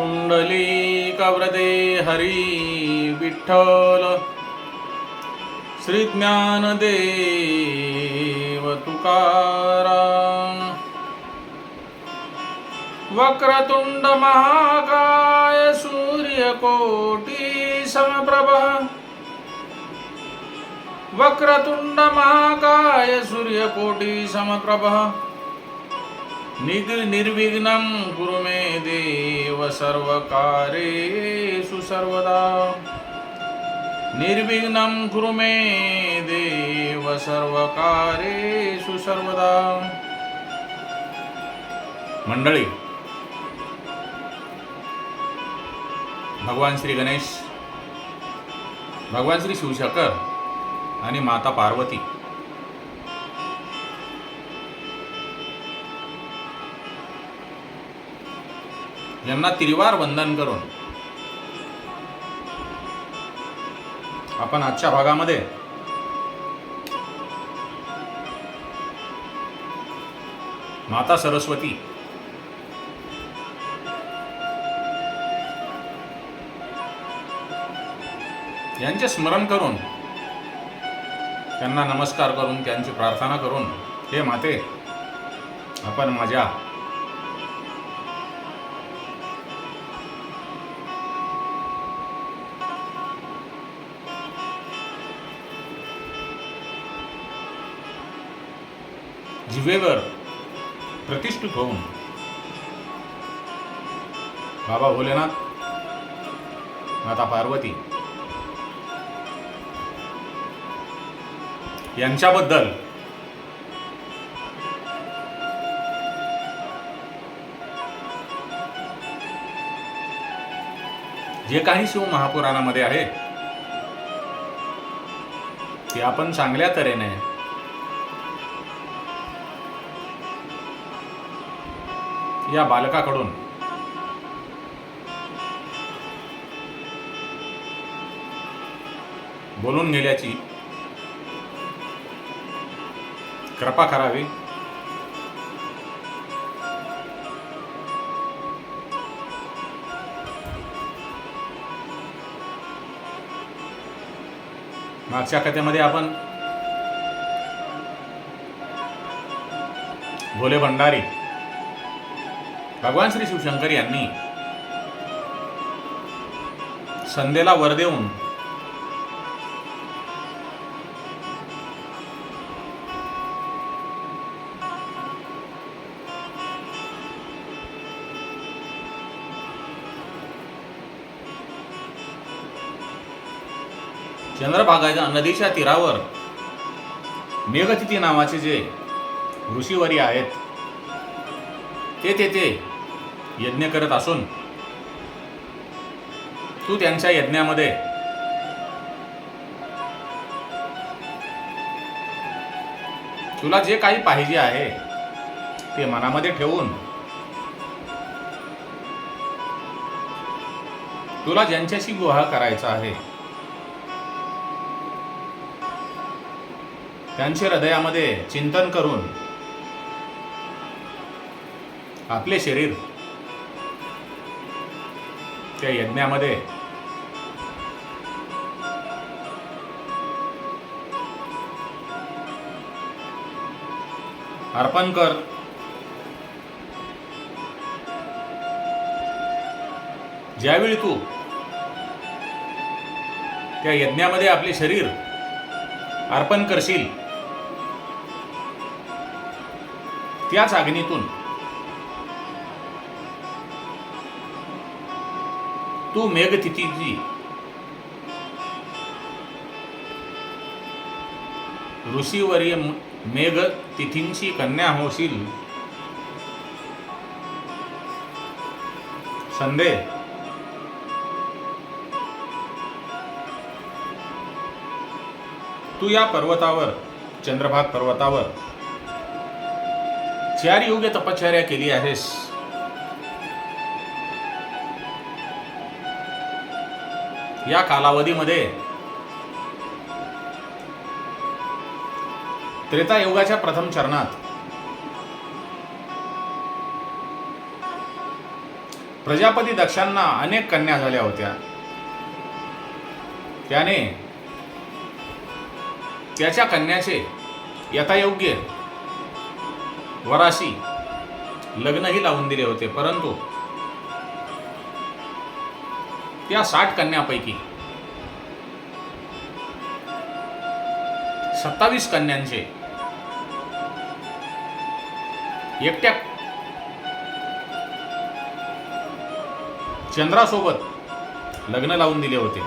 कुण्डलीकव्रते हरी विठ्ठल। श्रीज्ञानदेव तुकाराम। वक्रतुंड महाकाय सूर्यकोटी समप्रभ। वक्रतुंड महाकाय समप्रभ। निर्विघ्नं गुरु मे देव सर्वकारेषु सर्वदा। निर्विघ्नं कुरु मे देव सर्वकारेषु सर्वदा। मंडळी भगवान श्री गणेश भगवान श्री शिवशंकर आणि माता पार्वती यांना त्रिवार वंदन करून. आपण आजच्या भागामध्ये माता सरस्वती यांचे स्मरण करून त्यांना नमस्कार करून त्यांची प्रार्थना करून हे माते आपण माझ्या जिवेवर प्रतिष्ठित होऊन. बाबा भोलेनाथ माता पार्वती यांच्याबद्दल जे काही शिव महापुराणामध्ये आहे ते आपण चांगल्या तऱ्हेने या बालकाकडून. बोलून गेल्याची कृपा करावी. मागच्या कथेमध्ये आपण भोले भंडारी भगवान श्री शिवशंकर यांनी संध्येला वर देऊन चंद्रभागाच्या नदीच्या तीरावर मेघतिथी नावाचे जे ऋषीवरी आहेत ते तेथे यज्ञ करत असून तू त्यांच्या यज्ञामध्ये तुला जे काही पाहिजे आहे ते मनामध्ये ठेवून तुला ज्यांच्याशी विवाह करायचा आहे त्यांचे हृदयामध्ये चिंतन करून आपले शरीर त्या यज्ञामध्ये. अर्पण कर. ज्यावेळी तू त्या यज्ञामध्ये आपले शरीर अर्पण करशील त्याच अग्नीतून तू मेघतिथीची ऋषीवर्य मेघ तिथींची कन्या होशील. संदेह. तू या पर्वतावर चंद्रभाग पर्वतावर. चार योग्य तपश्चर्या केली आहेस. या कालावधीमध्ये त्रेतायुगाच्या प्रथम चरणात प्रजापती दक्षांना अनेक कन्या झाल्या होत्या. त्याने त्याच्या कन्याचे यथायोग्य वराशी लग्नही लावून दिले होते परंतु त्या साठ कन्यापैकी सत्तावीस कन्यांचे एकट्या चंद्रासोबत लग्न लावून दिले होते.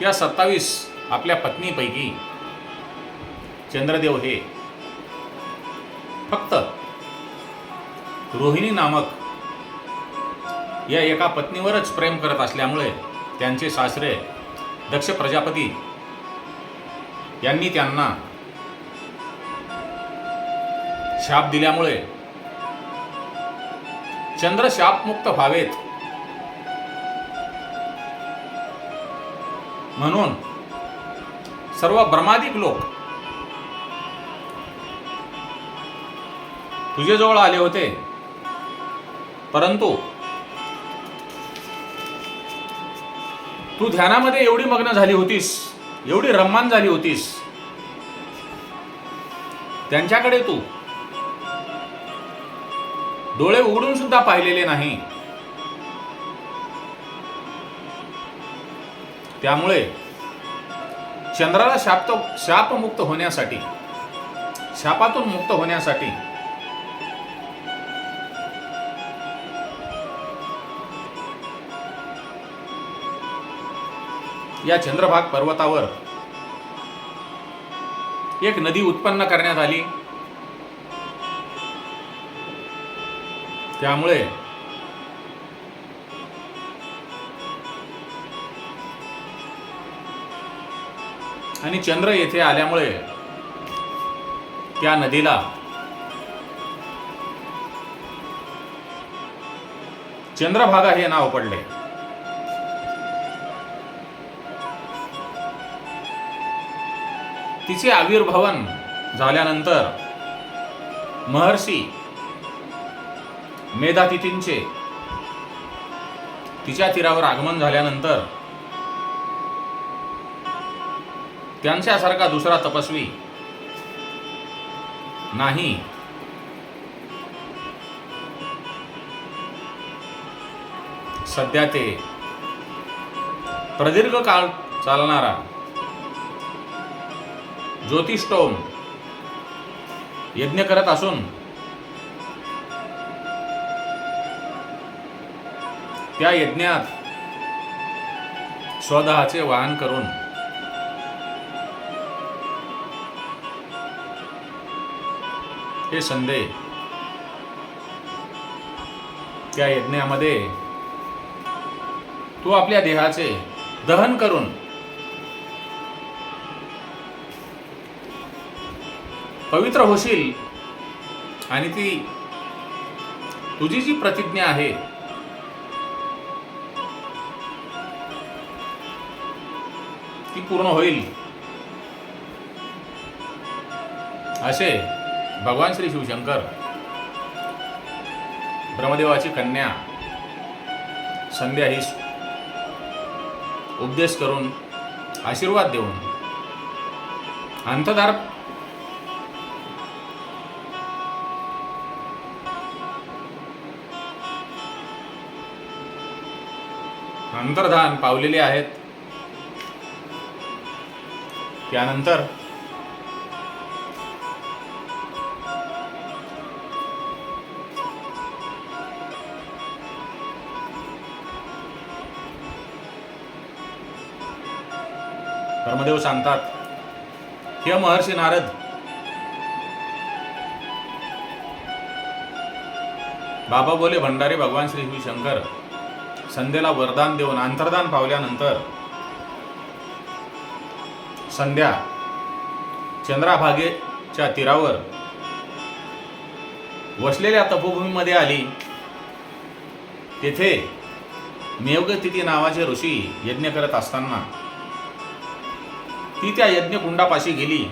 या सत्तावीस आपल्या पत्नीपैकी चंद्रदेव हे फक्त रोहिणी नामक या एका पत्नीवरच प्रेम करत असल्यामुळे त्यांचे सासरे दक्ष प्रजापती यांनी त्यांना शाप दिल्यामुळे चंद्र शापमुक्त व्हावेत म्हणून सर्व ब्रह्मादिक लोक तुझ्याजवळ आले होते. परंतु तू ध्यानामध्ये एवढी मग्न झाली होतीस एवढी रम्मान झाली होतीस. त्यांच्याकडे तू डोळे उघडून सुद्धा पाहिलेले नाही. त्यामुळे चंद्राला शाप शापमुक्त होण्यासाठी शापातून मुक्त होण्यासाठी या चंद्रभाग पर्वतावर एक नदी उत्पन्न करण्यात आली. त्यामुळे आणि चंद्र येथे आल्यामुळे त्या नदीला चंद्रभागा हे नाव पडले. तिचे आविर्भवन झाल्यानंतर महर्षी मेधातिथींचे तिच्या तीरावर आगमन झाल्यानंतर त्यांच्यासारखा दुसरा तपस्वी नाही. सध्या ते प्रदीर्घ काळ चालणारा ज्योतिष्टोम. यज्ञ करत असून. त्या यज्ञात स्वतःचे वाहन करून. हे संदेह त्या यज्ञामध्ये तू आपल्या देहाचे दहन करून पवित्र होशील. आणि ती तुझी जी प्रतिज्ञा आहे ती पूर्ण होईल. असे भगवान श्री शिवशंकर ब्रह्मदेवाची कन्या संध्या ही उपदेश करून आशीर्वाद देऊन अंतधार अंतर्धान पावलेले आहेत. त्यानंतर धर्मदेव सांगतात हे महर्षी नारद बाबा बोले भंडारी भगवान श्री श्री शंकर संध्येला वरदान देऊन अंतर्दान पावल्यानंतर संध्या चंद्राभागेच्या तीरावर वसलेल्या तपोभूमीमध्ये आली. तेथे मेवगतिथी नावाचे ऋषी यज्ञ करत असताना ती त्या यज्ञकुंडापाशी गेली.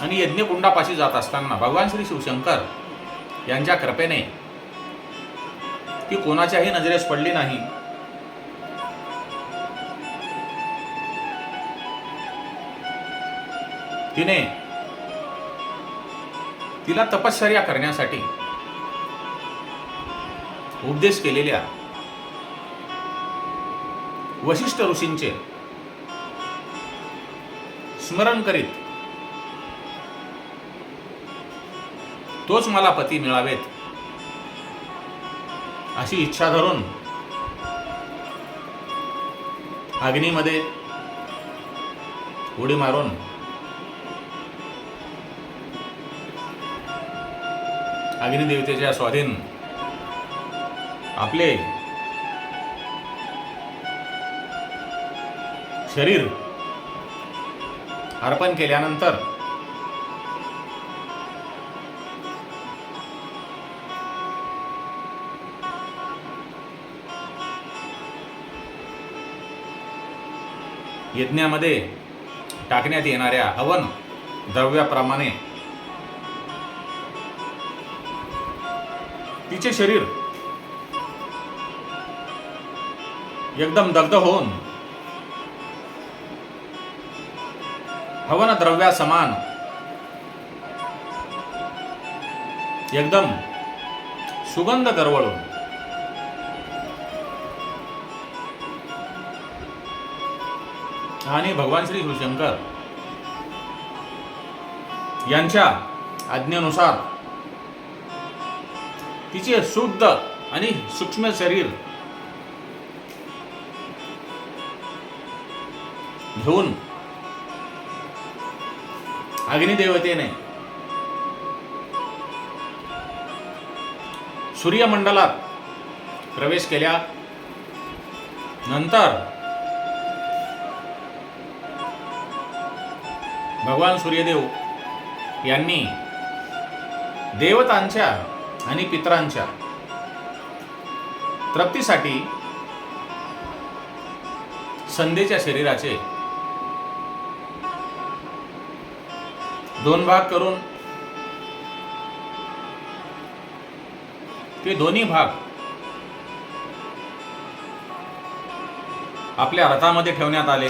आणि यज्ञकुंडापाशी जात असताना भगवान श्री शिवशंकर यांच्या कृपेने ती कोणाच्याही नजरेस पडली नाही. तिने तिला तपश्चर्या करण्यासाठी उपदेश केलेल्या वशिष्ठ ऋषींचे स्मरण करीत तोच मला पती मिळावेत. अशी इच्छा धरून अग्नीमध्ये उडी मारून अग्निदेवतेच्या स्वाधीन आपले शरीर अर्पण केल्यानंतर यज्ञामध्ये टाकण्यात येणाऱ्या हवन द्रव्याप्रमाणे तिचे शरीर एकदम दग्ध होऊन हवन द्रव्या समान एकदम सुगंध दरवळून आणि भगवान श्री शिवशंकर यांच्या आज्ञेनुसार तिचे शुद्ध आणि सूक्ष्म शरीर घेऊन अग्निदेवतेने सूर्यमंडलात प्रवेश केल्या. नंतर भगवान सूर्यदेव यांनी देवतांच्या आणि पितरांच्या तृप्तीसाठी संधीच्या शरीराचे दोन भाग करून ते दोन्ही भाग आपल्या रथामध्ये ठेवण्यात आले.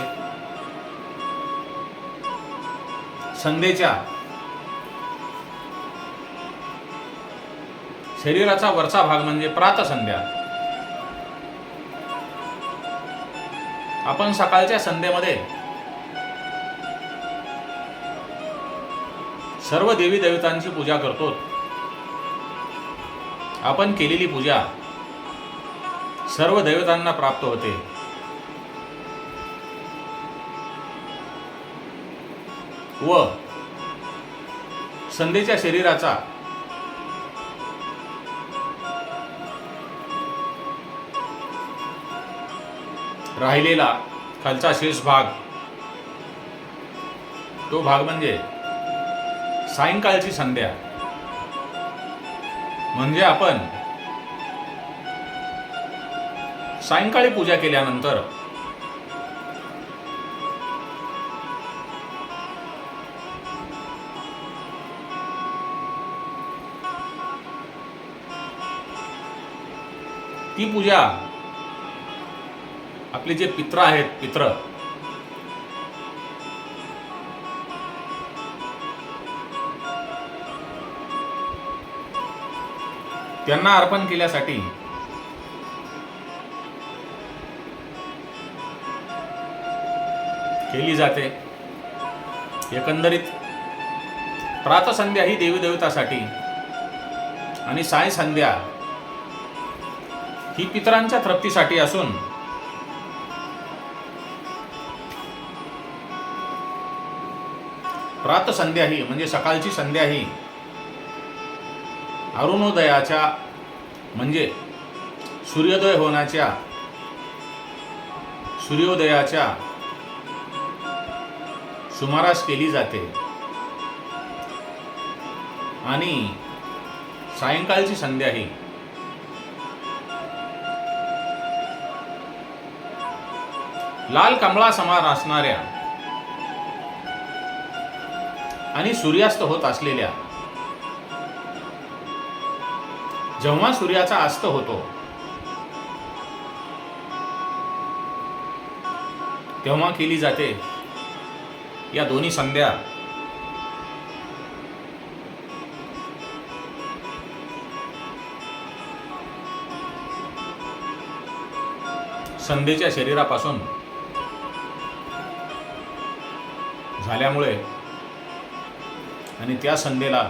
संध्येच्या शरीराचा वरचा भाग म्हणजे प्रातसंध्या. आपण सकाळच्या संध्येमध्ये सर्व देवी देवतांची पूजा करतो. आपण केलेली पूजा सर्व देवतांना प्राप्त होते. व संधीच्या शरीराचा राहिलेला खालचा शेष भाग तो भाग म्हणजे सायंकाळची संध्या. म्हणजे आपण सायंकाळी पूजा केल्यानंतर ती पूजा आपले जे पित्र आहेत पित्र. त्यांना अर्पण केल्यासाठी केली जाते. एकंदरीत प्रातसंध्या ही देवी देवतासाठी आणि साय संध्या ही पितरांच्या तृप्तीसाठी असून. प्रात संध्या ही म्हणजे सकाळची संध्या ही अरुणोदयाच्या म्हणजे सूर्योदय होण्याच्या सूर्योदयाच्या सुमारास केली जाते. आणि सायंकाळची संध्या ही लाल कमळा समान असणाऱ्या आणि सूर्यास्त होत असलेल्या. जेव्हा सूर्याचा अस्त होतो तेव्हा केली जाते या दोन्ही संध्या. संध्येच्या शरीरापासून झाल्यामुळे आणि त्या संध्येला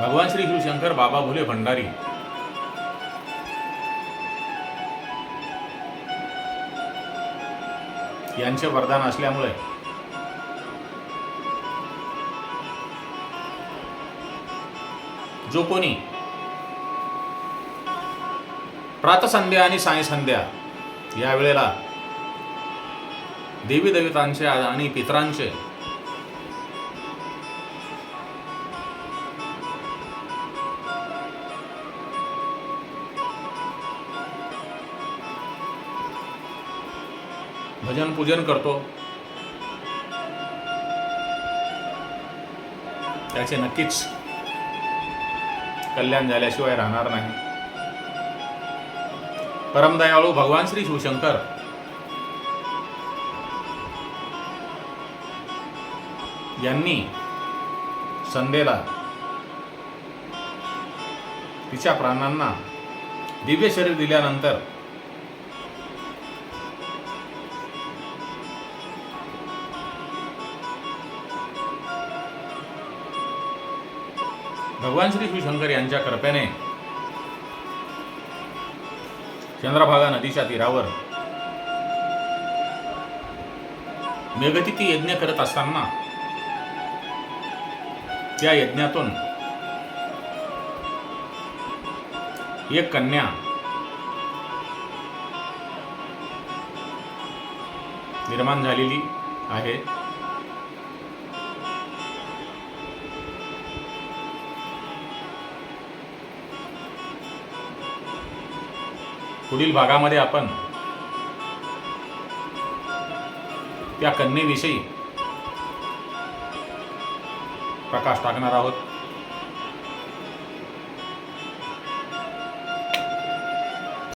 भगवान श्री शिवशंकर बाबा भोले भंडारी यांचे वरदान असल्यामुळे जो कोणी प्रातसंध्या आणि सायसंध्या या वेळेला देवी देवतांचे आणि पितरांचे. भजन पूजन करतो. त्याचे नक्कीच कल्याण झाल्याशिवाय राहणार नाही. परमदयाळू भगवान श्री शिवशंकर. यांनी संध्येला तिच्या प्राणांना दिव्य शरीर दिल्यानंतर भगवान श्री शिवशंकर यांच्या कृपेने चंद्रभागा नदीच्या तीरावर मेघतिथी यज्ञ करत असताना त्या यज्ञातून. एक कन्या. निर्माण झालेली आहे. पुढील भागामध्ये आपण त्या कन्येविषयी प्रकाश टाकणार आहोत.